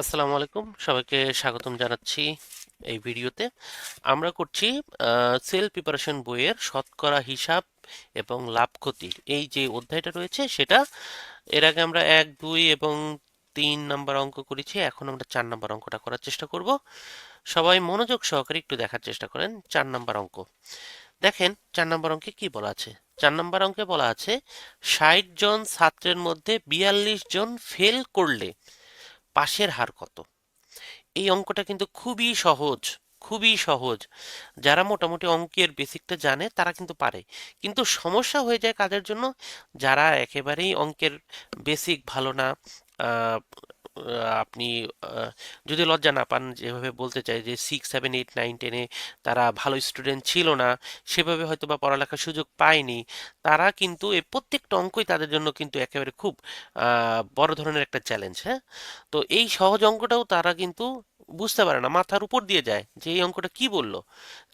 আসসালামু আলাইকুম। সবাইকে স্বাগতম জানাচ্ছি এই ভিডিওতে। আমরা করছি সেল প্রিপারেশন বইয়ের শতকরা হিসাব এবং লাভ ক্ষতির। এই যে অধ্যায়টা রয়েছে, সেটা এর আগে আমরা এক, দুই এবং তিন নাম্বার অঙ্ক করেছি। এখন আমরা চার নাম্বার অঙ্কটা করার চেষ্টা করব। সবাই মনোযোগ সহকারে একটু দেখার চেষ্টা করেন চার নাম্বার অঙ্ক। দেখেন, চার নাম্বার অঙ্কে কি বলা আছে? চার নাম্বার অঙ্কে বলা আছে, ষাট জন ছাত্রের মধ্যে বিয়াল্লিশ জন ফেল করলে পাশের হার কত? এই অঙ্কটা কিন্তু খুবই সহজ খুবই সহজ। যারা মোটামুটি অঙ্কের বেসিকটা জানে, তারা কিন্তু পারে। কিন্তু সমস্যা হয়ে যায় কাদের জন্য, যারা একেবারেই অঙ্কের বেসিক ভালো না আপনি যদি লজ্জা না পান যেভাবে বলতে চাই যে সিক্স সেভেন এইট নাইন টেনে তারা ভালো স্টুডেন্ট ছিল না, সেভাবে হয়তো বা পড়ালেখার সুযোগ পায়নি, তারা কিন্তু এই প্রত্যেকটা অঙ্কই তাদের জন্য কিন্তু একেবারে খুব বড় ধরনের একটা চ্যালেঞ্জ হ্যাঁ? তো এই সহজ অঙ্কটাও তারা কিন্তু বুঝতে পারে না, মাথার উপর দিয়ে যায় যে এই অঙ্কটা কি বলল?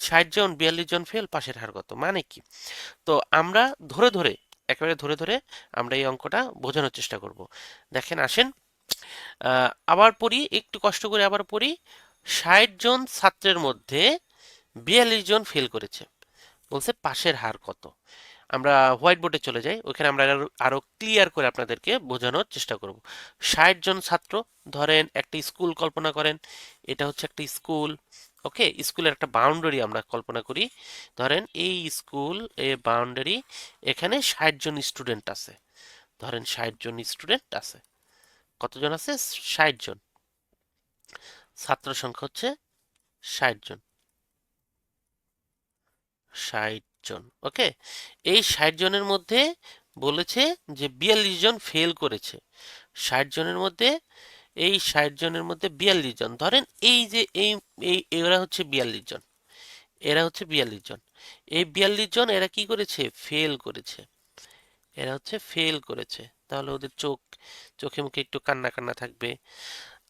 ষাট জন, বিয়াল্লিশ জন ফেল পাশের হার কত? মানে কি? তো আমরা ধরে ধরে, একেবারে ধরে ধরে আমরা এই অঙ্কটা বোঝানোর চেষ্টা করব। দেখেন, আসেন আবার পড়ি, একটু কষ্ট করে আবার পড়ি। ষাট জন ছাত্রের মধ্যে বিয়াল্লিশ জন ফেল করেছে। বলছে পাশের হার কত? আমরা হোয়াইট বোর্ডে চলে যাই, ওখানে আমরা আরও আরও ক্লিয়ার করে আপনাদেরকে বোঝানোর চেষ্টা করব। ষাট জন ছাত্র, ধরেন একটা স্কুল কল্পনা করেন, এটা হচ্ছে একটা স্কুল ওকে স্কুলের একটা বাউন্ডারি আমরা কল্পনা করি। ধরেন এই স্কুল এ বাউন্ডারি এখানে ষাট জন স্টুডেন্ট আছে। ধরেন ষাট জন স্টুডেন্ট আছে। কতজন আছে? ষাট জন। ছাত্র সংখ্যা হচ্ছে ষাট জন। ষাট জন, ওকে? এই ষাট জনের মধ্যে বলেছে যে বিয়াল্লিশ জন ফেল করেছে। ষাট জনের মধ্যে, এই ষাট জনের মধ্যে বিয়াল্লিশ জন। ধরেন এই যে এই এই, এরা হচ্ছে বিয়াল্লিশ জন। এরা হচ্ছে বিয়াল্লিশ জন। এই বিয়াল্লিশ জন এরা কি করেছে? ফেল করেছে। এরা হচ্ছে ফেল করেছে। তাহলে ওদের চোখ, চোখে মুখে একটু কান্না কান্না থাকবে।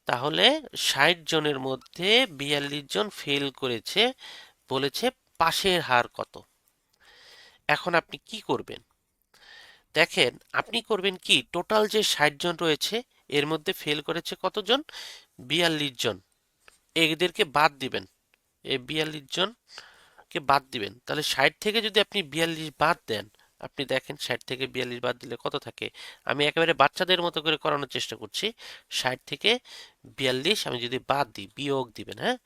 তাহলে ষাট জনের মধ্যে বিয়াল্লিশ জন ফেল করেছে, বলেছে পাশের হার কত। এখন আপনি কি করবেন? দেখেন, আপনি করবেন কি টোটাল যে ষাট জন রয়েছে, এর মধ্যে ফেল করেছে কতজন? বিয়াল্লিশ জন। এদেরকে বাদ দিবেন। এই বিয়াল্লিশ জনকে বাদ দিবেন। তাহলে ষাট থেকে যদি আপনি বিয়াল্লিশ বাদ দেন আপনি দেখেন ষাট থেকে বিয়াল্লিশ বাদ দিলে কত থাকে? আমি একেবারে বাচ্চাদের মতো করে করানোর চেষ্টা করছি। ষাট থেকে বিয়াল্লিশ আমি যদি বাদ দিই, বিয়োগ দিবেন হ্যাঁ?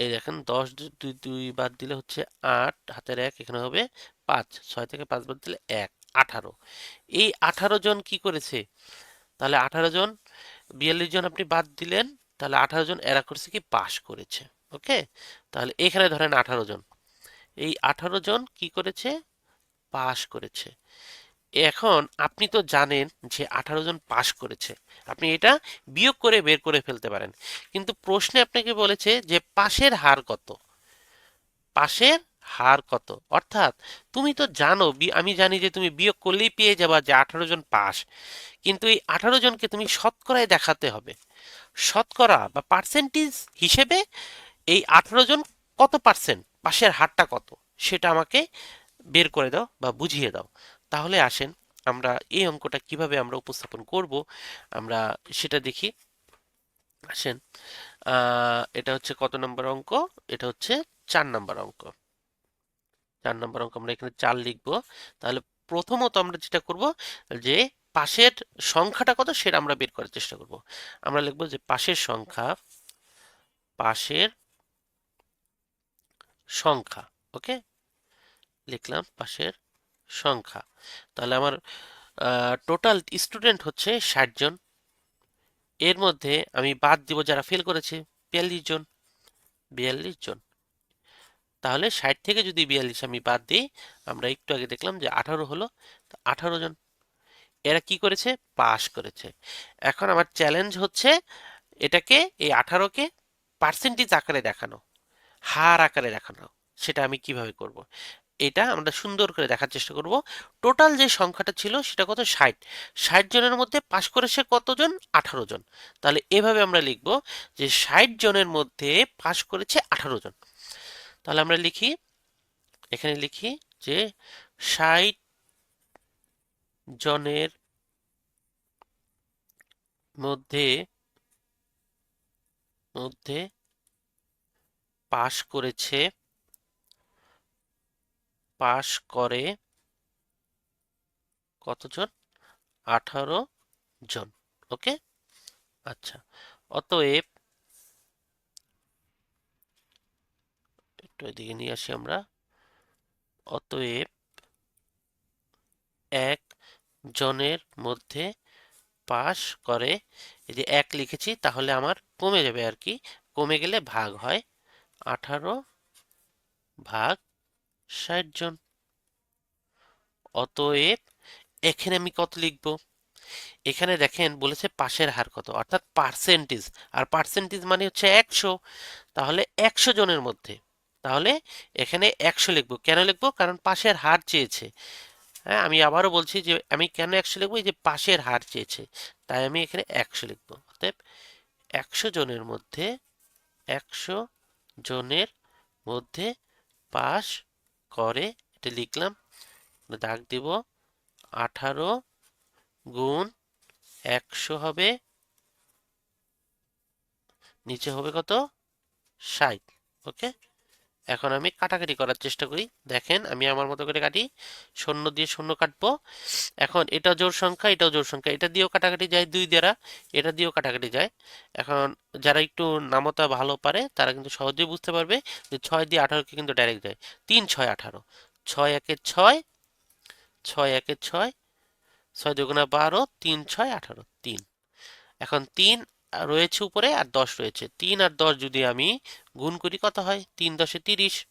এই দেখেন দশ দুই দুই বাদ দিলে হচ্ছে আট, হাতের এক, এখানে হবে পাঁচ, ছয় থেকে পাঁচ বাদ দিলে এক, আঠারো। এই আঠারো জন কি করেছে? তাহলে আঠারো জন, বিয়াল্লিশ জন আপনি বাদ দিলেন, তাহলে আঠারো জন এরা করছে কি? পাশ করেছে, ওকে? তাহলে এখানে ধরেন আঠারো জন। এই আঠারো জন কি করেছে? পাশ করেছে। এখন আপনি তো জানেন যে আঠারো জন পাশ করেছে। আপনি এটা বিয়োগ করে বের করে ফেলতে পারেন। কিন্তু প্রশ্নে আপনাকে বলেছে যে পাশের হার কত? পাশের হার কত? অর্থাৎ তুমি তো জানো আমি জানি যে তুমি বিয়োগ করলেই পেয়ে যাবা যে আঠারো জন পাস কিন্তু এই আঠারো জনকে তুমি শতকরায় দেখাতে হবে। শতকরা বা পার্সেন্টেজ হিসেবে এই আঠারো জন কত পার্সেন্ট পাশের হারটা কত? সেটা আমাকে বের করে দাও বা বুঝিয়ে দাও। তাহলে আসেন আমরা এই অঙ্কটা কীভাবে আমরা উপস্থাপন করব, আমরা সেটা দেখি। আসেন এটা হচ্ছে কত নম্বর অঙ্ক? এটা হচ্ছে চার নম্বর অঙ্ক। চার নম্বর অঙ্ক আমরা এখানে চার লিখব। তাহলে প্রথমত আমরা যেটা করব যে পাশের সংখ্যাটা কত সেটা আমরা বের করার চেষ্টা করব। আমরা লিখব যে পাশের সংখ্যা পাশের সংখ্যা, ওকে? লিখলাম পাশের সংখ্যা। তাহলে আমার টোটাল স্টুডেন্ট হচ্ছে ষাট জন। এর মধ্যে আমি বাদ দিব যারা ফেল করেছে, বিয়াল্লিশ জন। বিয়াল্লিশ জন। তাহলে ষাট থেকে যদি বিয়াল্লিশ আমি বাদ দিই, আমরা একটু আগে দেখলাম যে আঠারো হলো আঠারো জন। এরা কি করেছে? পাস করেছে। এখন আমার চ্যালেঞ্জ হচ্ছে এটাকে, এই আঠারোকে পার্সেন্টেজ আকারে দেখানো, হার আকারে দেখানো, সেটা আমি কীভাবে করব? এটা আমরা সুন্দর করে দেখার চেষ্টা করব। টোটাল যে সংখ্যাটা ছিল সেটা কত? ষাট। ষাট জনের মধ্যে পাশ করেছে কতজন? আঠারো জন। তাহলে এভাবে আমরা লিখব যে ষাট জনের মধ্যে পাশ করেছে আঠারো জন। তাহলে আমরা লিখি, এখানে লিখি যে ষাট জনের মধ্যে মধ্যে পাশ করেছে পাশ করে কতজন? আঠারো জন, ওকে? আচ্ছা অতএব একটু এদিকে নিয়ে আসি আমরা। অতএব এক জনের মধ্যে পাস করে, এই যে এক লিখেছি, তাহলে আমার কমে যাবে আর কি। কমে গেলে ভাগ হয় আঠারো ভাগ ষাট জন। অতএব এখানে আমি কত লিখব? এখানে দেখেন বলেছে পাশের হার কত, অর্থাৎ পার্সেন্টেজ আর পার্সেন্টেজ মানে হচ্ছে একশো। তাহলে একশো জনের মধ্যে, তাহলে এখানে একশো লিখব। কেন লিখব? কারণ পাশের হার চেয়েছে। হ্যাঁ আমি আবারও বলছি যে আমি কেন একশো লিখব? এই যে পাশের হার চেয়েছে, তাই আমি এখানে একশো লিখব। অতএব একশো জনের মধ্যে, একশো জনের মধ্যে পাস করে এটা লিখলাম দাগ দিব আঠারো গুণ একশো হবে নিচে হবে কত? ষাট ওকে এখন আমি কাটাকাটি করার চেষ্টা করি। দেখেন, আমি আমার মতো করে কাটি। শূন্য দিয়ে শূন্য কাটবো। এখন এটা জোর সংখ্যা, এটাও জোর সংখ্যা। এটা দিয়েও কাটাকাটি যায় দুই দ্বারা, এটা দিয়েও কাটাকাটি যায়। এখন যারা একটু নামতা ভালো পারে, তারা কিন্তু সহজেই বুঝতে পারবে যে ছয় দিয়ে আঠারোকে কিন্তু ডাইরেক্ট যায়। তিন, ছয়, আঠারো। ছয়, একে ছয় ছয়, একে ছয় ছয় দুগুণা বারো, তিন, ছয়, আঠারো, তিন। এখন তিন রয়েছে উপরে আর দশ রয়েছে। তিন আর দশ যদি আমি গুণ করি, কত হয়? তিন দশে তিরিশ।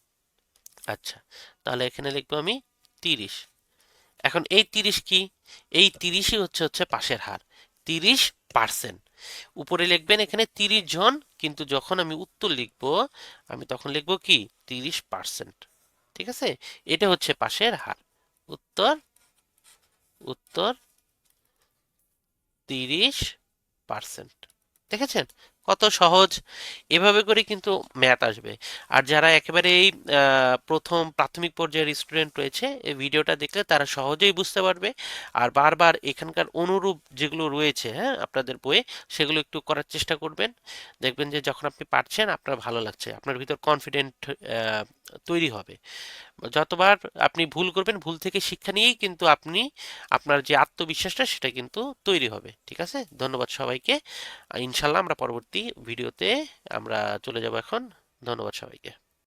আচ্ছা তাহলে এখানে লিখব আমি তিরিশ। এখন এই তিরিশ কি? এই তিরিশই হচ্ছে হচ্ছে পাশের হার। তিরিশ পার্সেন্ট। উপরে লিখবেন এখানে তিরিশ জন, কিন্তু যখন আমি উত্তর লিখব, আমি তখন লিখব কি? তিরিশ পার্সেন্ট। ঠিক আছে? এটা হচ্ছে পাশের হার। উত্তর উত্তর তিরিশ পার্সেন্ট। দেখেছেন? কত সহজ। এভাবে করে কিন্তু ম্যাথ আসবে। আর যারা একেবারে এই প্রথম প্রাথমিক পর্যায়ের স্টুডেন্ট রয়েছে, এই ভিডিওটা দেখলে তারা সহজেই বুঝতে পারবে। আর বারবার এখানকার অনুরূপ যেগুলো রয়েছে হ্যাঁ আপনাদের বইয়ে, সেগুলো একটু করার চেষ্টা করবেন। দেখবেন যে যখন আপনি পারছেন, আপনার ভালো লাগছে, আপনার ভিতর কনফিডেন্ট তৈরি হবে। যতবার আপনি ভুল করবেন, ভুল থেকে শিক্ষা নিয়েই কিন্তু আপনি আপনার যে আত্মবিশ্বাসটা সেটা কিন্তু তৈরি হবে। ঠিক আছে? ধন্যবাদ সবাইকে। ইনশাল্লাহ আমরা পরবর্তী ভিডিওতে আমরা চলে যাব এখন। ধন্যবাদ সবাইকে।